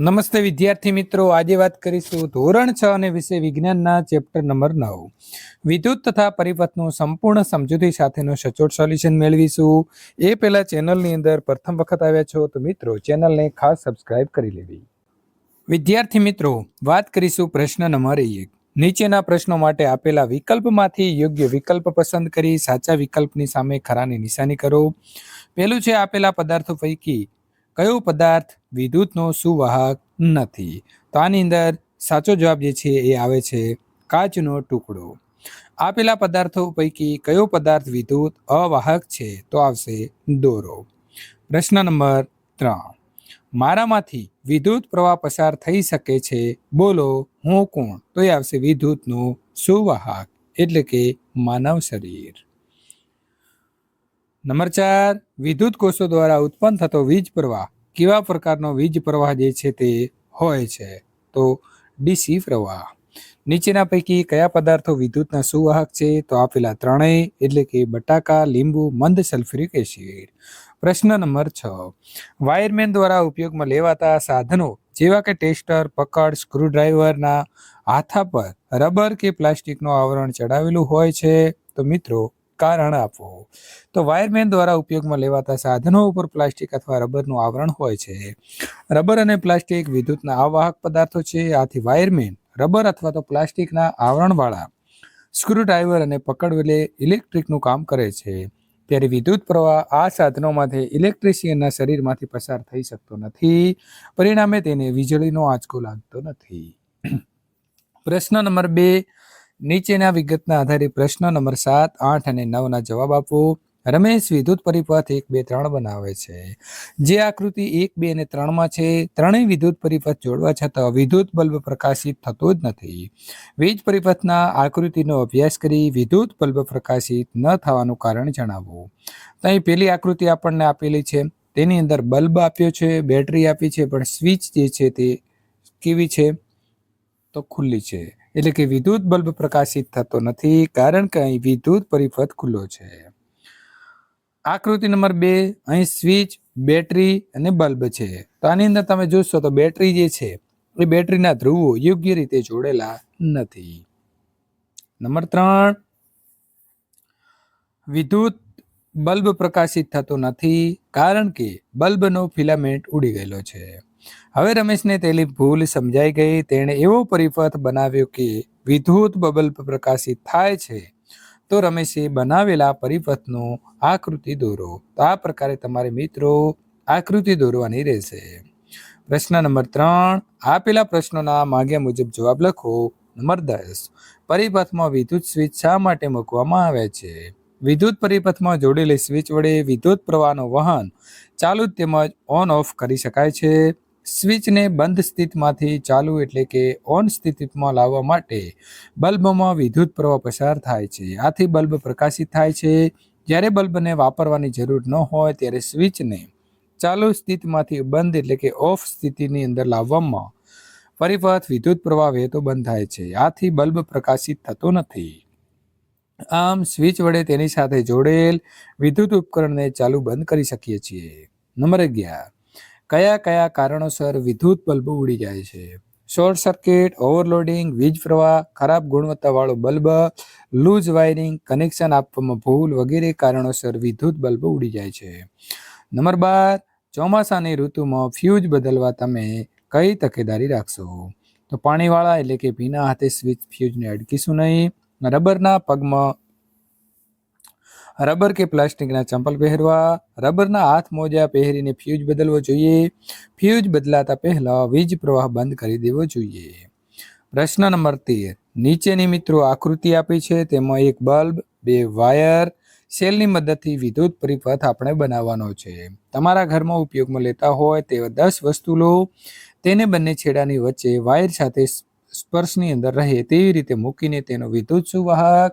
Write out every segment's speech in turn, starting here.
નમસ્તે વિદ્યાર્થી મિત્રો, આજે વાત કરીશું ધોરણ છ અને વિષય વિજ્ઞાનના ચેપ્ટર નંબર નવ. વિદ્યુત તથા પરિપથનું સંપૂર્ણ સમજૂતી સાથેનું સચોટ સોલ્યુશન મેળવીશું. એ પહેલા ચેનલની અંદર પ્રથમ વખત આવ્યા છો તો મિત્રો, ચેનલને ખાસ સબસ્ક્રાઇબ કરી લેવી. વિદ્યાર્થી મિત્રો, વાત કરીશું પ્રશ્ન નંબર એક. નીચેના પ્રશ્નો માટે આપેલા વિકલ્પમાંથી યોગ્ય વિકલ્પ પસંદ કરી સાચા વિકલ્પની સામે ખરાની નિશાની કરો. પહેલું છે આપેલા પદાર્થો પૈકી કયો પદાર્થ વિદ્યુતનો સુવાહક નથી? તો આની અંદર સાચો જવાબ જે છે એ આવે છે કાચનો ટુકડો. આપેલા પદાર્થો પૈકી કયો પદાર્થ વિદ્યુત અવાહક છે? તો આવશે દોરો. પ્રશ્ન નંબર ત્રણ. મારામાંથી વિદ્યુત પ્રવાહ પસાર થઈ શકે છે? બોલો, હું કોણ? તો એ આવશે વિદ્યુતનો સુવાહક, એટલે કે માનવ શરીર. નંબર ચાર, વિદ્યુત કોષો દ્વારા ઉત્પન્ન થતો વીજ પ્રવાહ. કેવા પ્રકારનો વીજ પ્રવાહ જે છે તે હોય છે? તો ડીસી પ્રવાહ. નીચેના પૈકી કયા પદાર્થો વિદ્યુતના સુવાહક છે? તો આપેલા ત્રણેય, એટલે કે બટાકા, લીંબુ, મંદ સલ્ફ્યુરિક એસિડ. પ્રશ્ન નંબર છ. વાયરમેન દ્વારા ઉપયોગમાં લેવાતા સાધનો જેવા કે ટેસ્ટર, પકડ, સ્ક્રૂડ્રાઈવરના હાથા પર રબર કે પ્લાસ્ટિકનું આવરણ ચડાવેલું હોય છે? તો મિત્રો કારણ આપવું. તો વાયરમેન દ્વારા ઉપયોગમાં લેવાતા સાધનો ઉપર પ્લાસ્ટિક અથવા રબરનું આવરણ હોય છે. રબર અને પ્લાસ્ટિક વિદ્યુતના અવાહક પદાર્થો છે. આથી વાયરમેન રબર અથવા તો પ્લાસ્ટિકના આવરણવાળા સ્ક્રૂડ્રાઈવર અને પકડવેલે ઇલેક્ટ્રિકનું કામ કરે છે. ત્યારે વિદ્યુત પ્રવાહ આ સાધનોમાંથી ઇલેક્ટ્રિશિયનના શરીરમાંથી પસાર થઈ શકતો નથી. પરિણામે તેને વીજળીનો આંચકો લાગતો નથી. પ્રશ્ન નંબર બે નીચેના વિગતના આધારે પ્રશ્ન નંબર સાત, આઠ અને નવના જવાબ આપો. રમેશ વિદ્યુત પરિપથ એક, બે, ત્રણ બનાવે છે. જે આકૃતિ એક, બે અને ત્રણમાં છે, ત્રણેય વિદ્યુત પરિપથ જોડવા છતાં વિદ્યુત બલ્બ પ્રકાશિત થતો જ નથી. વીજ પરિપથના આકૃતિનો અભ્યાસ કરી વિદ્યુત બલ્બ પ્રકાશિત ન થવાનું કારણ જણાવો. અહીં પેલી આકૃતિ આપણને આપેલી છે, તેની અંદર બલ્બ આપ્યો છે, બેટરી આપી છે, પણ સ્વિચ જે છે તે કેવી છે? તો ખુલ્લી છે. એટલે કે વિદ્યુત બલ્બ પ્રકાશિત થતો નથી કારણ કે અહીં વિદ્યુત પરિપથ ખુલ્લો છે. આકૃતિ નંબર બે, અહીં સ્વિચ, બેટરી અને બલ્બ છે. તો આની અંદર તમે જોશો તો બેટરી જે છે, એ બેટરીના ધ્રુવો યોગ્ય રીતે જોડેલા નથી. નંબર ત્રણ, વિદ્યુત બલ્બ પ્રકાશિત થતો નથી કારણ કે બલ્બનો ફિલામેન્ટ ઉડી ગયેલો છે. હવે રમેશને તેની ભૂલ સમજાઈ ગઈ. તેણે એવો પરિપથ બનાવ્યો કે વિદ્યુત બલ્બ પ્રકાશિત થાય છે. તો રમેશે બનાવેલા પરિપથનો આકૃતિ દોરો. તો આ પ્રકારે તમારે મિત્રો આકૃતિ દોરવાની રહેશે. પ્રશ્ન નંબર ત્રણ. આપેલા પ્રશ્નોના માગ્યા મુજબ જવાબ લખો. નંબર દસ. પરિપથમાં વિદ્યુત સ્વિચ શા માટે મૂકવામાં આવે છે? વિદ્યુત પરિપથમાં જોડેલી સ્વિચ વડે વિદ્યુત પ્રવાહનું વહન ચાલુ તેમજ ઓન ઓફ કરી શકાય છે. સ્વિચને બંધ સ્થિતિમાંથી ચાલુ એટલે કે ઓન સ્થિતિમાં લાવવા માટે બલ્બમાં વિદ્યુત પ્રવાહ પસાર થાય છે. આથી બલ્બ પ્રકાશિત થાય છે. જ્યારે બલ્બને વાપરવાની જરૂર ન હોય ત્યારે સ્વિચને ચાલુ સ્થિતિમાંથી બંધ એટલે કે ઓફ સ્થિતિની અંદર લાવવામાં પરિપથ વિદ્યુત પ્રવાહ વહેતો બંધ થાય છે. આથી બલ્બ પ્રકાશિત થતો નથી. આમ સ્વિચ વડે તેની સાથે જોડેલ વિદ્યુત ઉપકરણને ચાલુ બંધ કરી શકીએ છીએ. નંબર અગિયાર. કયા કયા કારણોસર વિદ્યુત બલ્બ ઉડી જાય છે? શોર્ટ સર્કિટ, ઓવરલોડિંગ, વીજ પ્રવાહ, ખરાબ ગુણવત્તાવાળો બલ્બ, લૂઝ વાયરિંગ, કનેક્શન આપવામાં ભૂલ વગેરે કારણોસર વિદ્યુત બલ્બ ઉડી જાય છે. નંબર બાર. ચોમાસાની ઋતુમાં ફ્યુઝ બદલવા તમે કઈ તકેદારી રાખશો? તો પાણીવાળા એટલે કે ભીના હાથે સ્વિચ ફ્યુઝને અડકીશું નહીં. રબરના પગમાં. રબર કે પ્લાસ્ટિકના ચંપલ પહેરવા. રબરના હાથ મોજા પહેરીને ફ્યુઝ બદલવો જોઈએ. ફ્યુઝ બદલાતા પહેલા વીજ પ્રવાહ બંધ કરી દેવો જોઈએ. પ્રશ્ન નંબર તેર. નીચેની મિત્રો આકૃતિ આપી છે, તેમાં એક બલ્બ બે વાયર સેલની મદદથી વિદ્યુત પરિપથ આપણે બનાવવાનો છે. તમારા ઘરમાં ઉપયોગમાં લેતા હોય તેવા દસ વસ્તુ લો તેને બંને છેડાની વચ્ચે વાયર સાથે સ્પર્શની અંદર રહે તેવી રીતે મૂકીને તેનો વિદ્યુત સુવાહક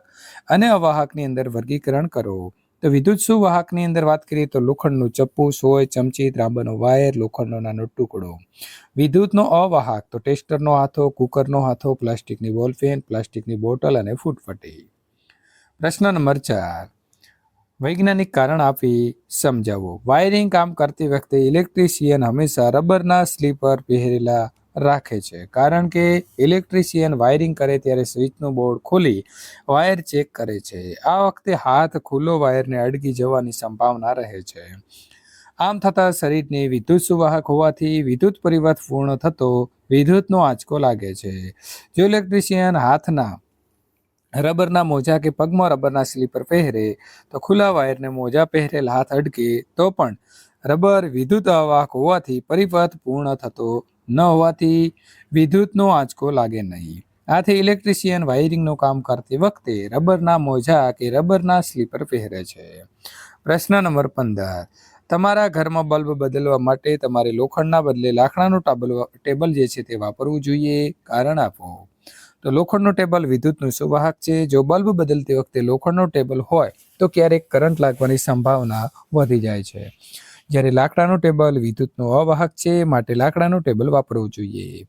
અને અવાહકની અંદર વર્ગીકરણ કરો. તો વિદ્યુત સુવાહકની અંદર વાત કરીએ તો લોખંડનું ચપ્પુ, સોય, ચમચી, ત્રાંબાનો વાયર, લોખંડનો નાનો ટુકડો. વિદ્યુતનો અવાહક તો ટેસ્ટરનો હાથો, કુકરનો હાથો, પ્લાસ્ટિકની બોલપેન પ્લાસ્ટિકની બોટલ અને ફૂટપટ્ટી પ્રશ્ન નંબર ચાર. વૈજ્ઞાનિક કારણ આપી સમજાવો. વાયરિંગ કામ કરતી વખતે ઇલેક્ટ્રિશિયન હંમેશા રબરના સ્લીપર પહેરેલા રાખે છે. કારણ કે ઇલેક્ટ્રિશિયન વાયરિંગ કરે ત્યારે સ્વિચનું બોર્ડ ખોલી વાયર ચેક કરે છે. આ વખતે હાથ ખુલ્લો વાયરને અડકી જવાની સંભાવના રહે છે. આમ થતાં શરીરની વિદ્યુત સુવાહક હોવાથી વિદ્યુત પરિવર્ત પૂર્ણ થતો વિદ્યુતનો આંચકો લાગે છે. જો ઇલેક્ટ્રિશિયન હાથના રબરના મોજા કે પગમાં રબરના સ્લીપર પહેરે, તો ખુલ્લા વાયરને મોજા પહેરેલ હાથ અડકે, તો પણ રબર વિદ્યુત અવાહક હોવાથી પરિપથ પૂર્ણ થતો ન હોવાથી વિદ્યુતનો આંચકો લાગે નહીં. આથી ઇલેક્ટ્રિશિયન વાયરિંગનું કામ કરતી વખતે રબરના મોજા કે રબરના સ્લીપર પહેરે છે. પ્રશ્ન નંબર પંદર. તમારા ઘરમાં બલ્બ બદલવા માટે તમારે લોખંડના બદલે લાકડાનું ટેબલ ટેબલ જે છે તે વાપરવું જોઈએ. કારણ આપો. તો લોખંડનું ટેબલ વિદ્યુતનું સુવાહક છે. જો બલ્બ બદલતી વખતે લોખંડનું ટેબલ હોય તો ક્યારેક કરંટ લાગવાની સંભાવના વધી જાય છે. જ્યારે લાકડાનું ટેબલ વિદ્યુતનો અવાહક છે માટે લાકડાનું ટેબલ વાપરવું જોઈએ.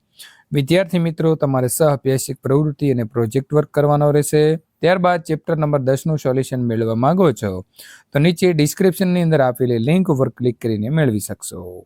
વિદ્યાર્થી મિત્રો, તમારે સહ અભ્યાસિક પ્રવૃત્તિ અને પ્રોજેક્ટ વર્ક કરવાનો રહેશે. ત્યારબાદ ચેપ્ટર નંબર દસનું સોલ્યુશન મેળવવા માંગો છો, તો નીચે ડિસ્ક્રિપ્શનની અંદર આપેલી લિંક ઉપર ક્લિક કરીને મેળવી શકશો.